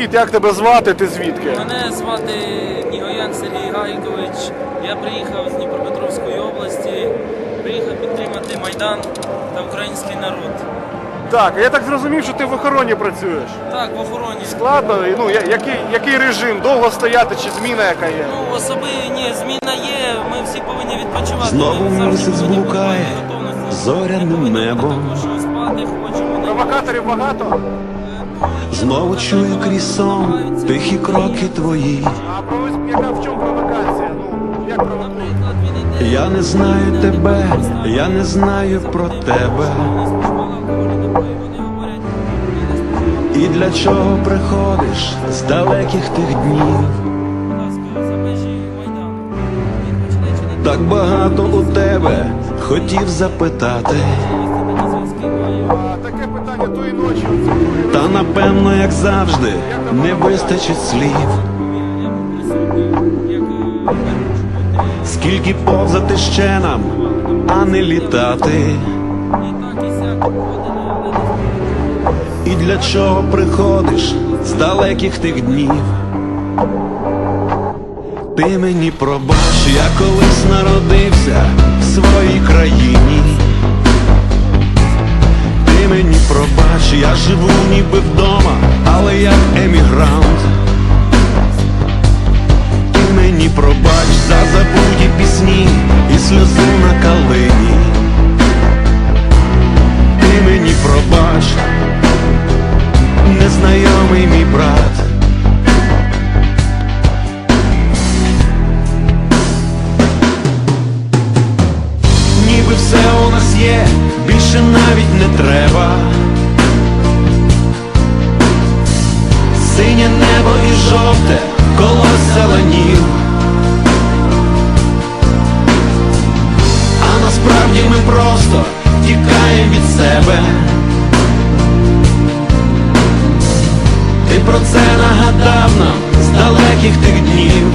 привіт, як тебе звати? Ти звідки? Мене звати Нігоян Сергій Гайкович. Я приїхав з Дніпропетровської області. Приїхав підтримати Майдан та український народ. Так, я так зрозумів, що ти в охороні працюєш. Так, в охороні. Складно, ну я- який, який режим? Довго стояти чи зміна яка є? Ну, особи ні, зміна є. Ми всі повинні відпочивати. Знову Ми завжди місяць повинні блукає бути в готовності. зоряним небом. такого, спати хочемо. Провокаторів багато? Знову чую крізь сон тихі кроки твої. Я не знаю тебе, я не знаю про тебе. І для чого приходиш з далеких тих днів? Так багато у тебе хотів запитати. Та напевно, як завжди, не вистачить слів. Скільки повзати ще нам, а не літати. І для чого приходиш з далеких тих днів? Ти мені пробач, я колись народився в своїй країні. Мені пробач, я живу ніби вдома, але як емігрант. Ти мені пробач за забуті пісні не треба. Синє небо і жовте колося ланів. А насправді ми просто тікаємо від себе. Ти про це нагадав нам з далеких тих днів.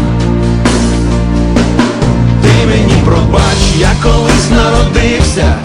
Ти мені пробач, я колись народився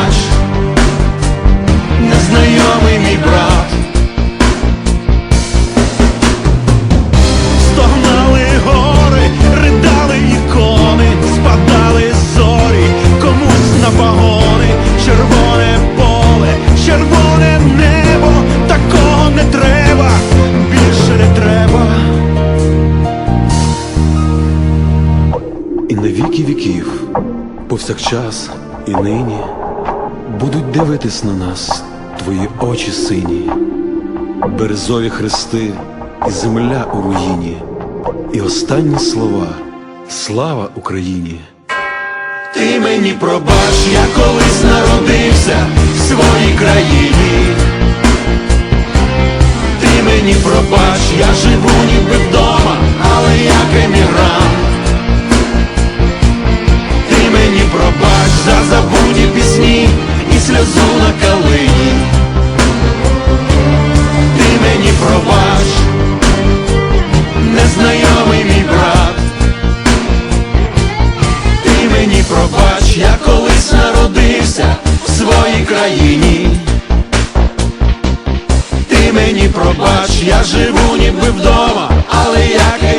повсякчас і нині будуть дивитись на нас твої очі сині березові хрести і земля у руїні, і останні слова Слава Україні! Ти мені пробач, я колись народився в своїй своїй країні, ти мені пробач, я живу, ніби вдома, але як.